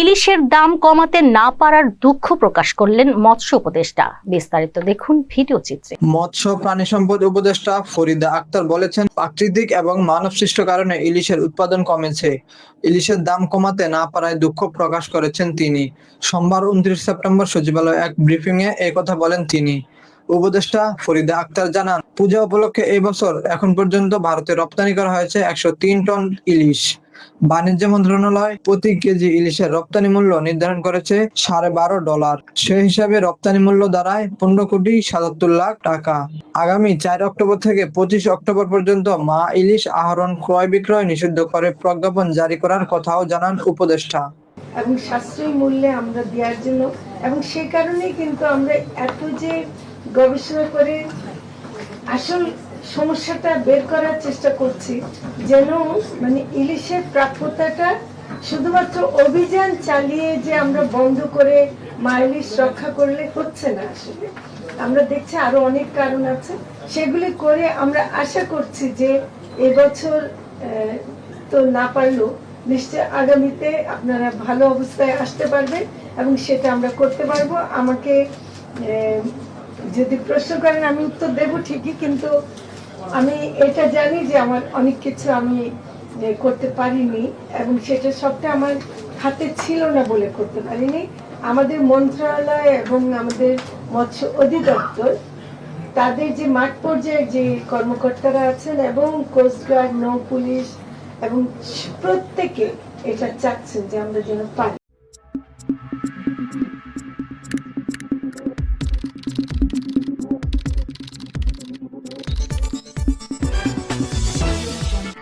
ইলিশের দাম কমাতে না পারার দুঃখ প্রকাশ করলেন মৎস্য উপদেষ্টা। বিস্তারিত দেখুন ভিডিও চিত্রে। মৎস্য, প্রাণী সম্পদ উপদেষ্টা ফরিদা আক্তার বলেছেন, প্রাকৃতিক এবং মানবসৃষ্ট কারণে ইলিশের উৎপাদন কমেছে। ইলিশের দাম কমাতে না পারায় দুঃখ প্রকাশ করেছেন তিনি। সোমবার উনত্রিশ সেপ্টেম্বর সচিবালয়ে এক ব্রিফিং এ কথা বলেন তিনি। উপদেষ্টা ফরিদা আক্তার জানান, পূজা উপলক্ষে এই বছর এখন পর্যন্ত ভারতে রপ্তানি করা হয়েছে একশো তিন টন ইলিশ। বাণিজ্য মন্ত্রণালয় প্রতি কেজি ইলিশের রপ্তানি মূল্য নির্ধারণ করেছে সাড়ে বারো ডলার। সেই হিসাবে রপ্তানি মূল্য দাঁড়ায় পনেরো কোটি সাতাত্তর লাখ টাকা। আগামী চার অক্টোবর থেকে পঁচিশ অক্টোবর পর্যন্ত মা ইলিশ আহরণ ক্রয় বিক্রয় নিষিদ্ধ করে প্রজ্ঞাপন জারি করার কথাও জানান উপদেষ্টা। এবং সাশ্রয়ী মূল্যে আমরা দেওয়ার জন্য এবং সে কারণেই কিন্তু আমরা এত যে গবেষণা করে আসল সমস্যাটা বের করার চেষ্টা করছি। যেন মানে ইলিশের প্রাপ্যতাটা শুধুমাত্র অভিযান চালিয়ে যে আমরা বন্ধ করে মা ইলিশ রক্ষা করলে হচ্ছে না আসলে। আমরা দেখছি আরও অনেক কারণ আছে। সেগুলি করে আমরা আশা করছি যে এবছর তো না পারলেও নিশ্চয় আগামীতে আপনারা ভালো অবস্থায় আসতে পারবেন এবং সেটা আমরা করতে পারব। আমাকে যদি প্রশ্ন করেন আমি উত্তর দেব ঠিকই, কিন্তু আমি এটা জানি যে আমার অনেক কিছু আমি করতে পারিনি এবং সেটা সবটা আমার হাতে ছিল না বলে করতে পারিনি। আমাদের মন্ত্রণালয় এবং আমাদের মৎস্য অধিদপ্তর, তাদের যে মাঠ পর্যায়ে যে কর্মকর্তারা আছেন এবং কোস্টগার্ড নৌ পুলিশ এবং প্রত্যেকে এটা চাচ্ছেন যে আমরা যেন পারি।